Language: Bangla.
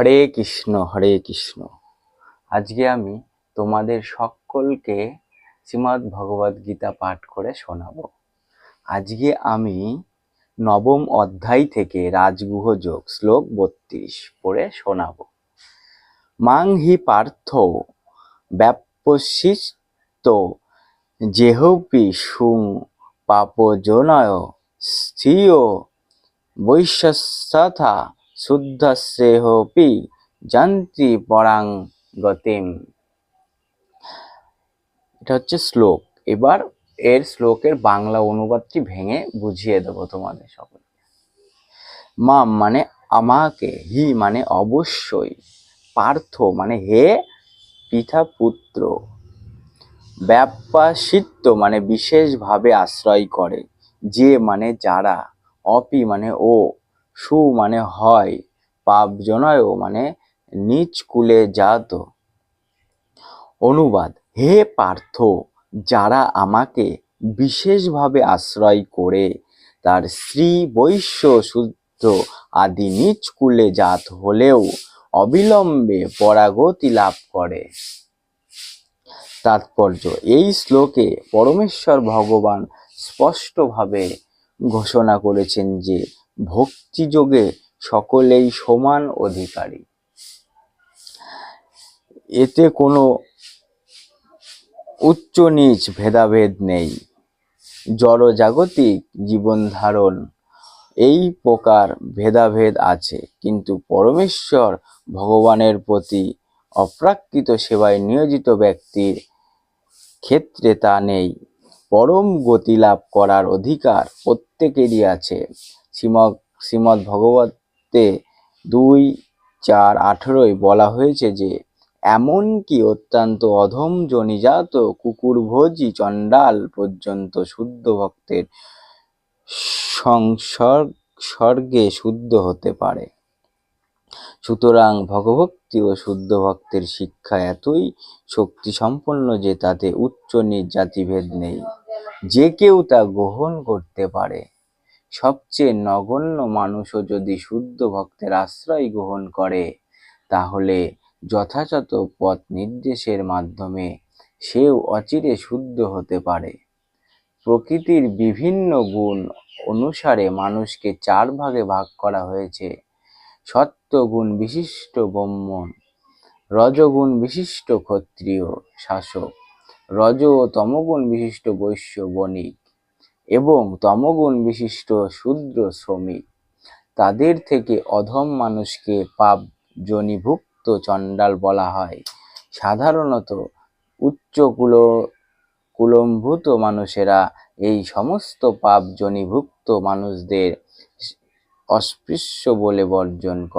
হরে কৃষ্ণ হরে কৃষ্ণ। আজকে আমি তোমাদের সকলকে শ্রীমদ্ ভগবদ গীতা পাঠ করে শোনাবো। আজকে আমি নবম অধ্যায় থেকে রাজগুহ যোগ শ্লোক বত্রিশ পড়ে শোনাবো। মাং হি পার্থ ব্যাপসিত জেহপি সুং পাপজনয় স্থিয় বৈশ্যস্তথা শুদ্ধশ্রেহপি যন্ত্রী পরাং গতিম। এটা হচ্ছে শ্লোক। এবার এর শ্লোকের বাংলা অনুবাদটি ভেঙে বুঝিয়ে দেবো তোমাদের সকলকে। মা মানে আমাকে, হি মানে অবশ্যই, পার্থ মানে হে পিতা পুত্র ব্যাপাসিত্ব মানে বিশেষভাবে আশ্রয় করে, যে মানে যারা, অপি মানে ও। সু মানে হয়, পাপ পাপজনয় মানে নিচ কুলে জাত। অনুবাদ, হে পার্থ, যারা আমাকে বিশেষভাবে আশ্রয় করে, তার স্ত্রী বৈশ্য শুদ্ধ আদি নিচ কুলে জাত হলেও অবিলম্বে পরাগতি লাভ করে। তাৎপর্য, এই শ্লোকে পরমেশ্বর ভগবান স্পষ্টভাবে ঘোষণা করেছেন যে ভক্তিযোগে সকলেই সমান অধিকারী। এতে কোনো উচ্চ নিচ ভেদাভেদ নেই। জড়জাগতিক জীবন ধারণ, এই প্রকার ভেদাভেদ আছে। কিন্তু পরমেশ্বর ভগবানের প্রতি অপ্রাকৃত সেবায় নিয়োজিত ব্যক্তির ক্ষেত্রে তা নেই। পরম গতি লাভ করার অধিকার প্রত্যেকেরই আছে। শ্রীমদ শ্রীমদ্ ভগবতে দুই চার আঠেরোয় বলা হয়েছে যে এমনকি অত্যন্ত অধম জনিজাত কুকুরভোজী চণ্ডাল পর্যন্ত শুদ্ধ ভক্তের সংসর্গে শুদ্ধ হতে পারে? সুতরাং ভগভক্তি ও শুদ্ধ ভক্তের শিক্ষা এতই শক্তি সম্পন্ন যে তাতে উচ্চ নিচ জাতিভেদ নেই। যে কেউ তা গ্রহণ করতে পারে। সবচেয়ে নগণ্য মানুষও যদি শুদ্ধ ভক্তের আশ্রয় গ্রহণ করে, তাহলে যথাযথ পথ নির্দেশের মাধ্যমে সেও অচিরে শুদ্ধ হতে পারে। প্রকৃতির বিভিন্ন গুণ অনুসারে মানুষকে চার ভাগে ভাগ করা হয়েছে। সত্যগুণ বিশিষ্ট ব্রহ্মণ রজগুণ বিশিষ্ট ক্ষত্রিয় শাসক, রজ ও তমগুণ বিশিষ্ট বৈশ্য বণিক। এবং তমগুণ বিশিষ্ট শূদ্র শ্রমিক তাদের থেকে অধম মানুষকে পাপ জনিভুক্ত চণ্ডাল বলা হয়। সাধারণত উচ্চ কুল, কুলম্ভূত মানুষেরা এই সমস্ত পাপ জনিভুক্ত মানুষদের অস্পৃশ্য বলে বর্জন করে।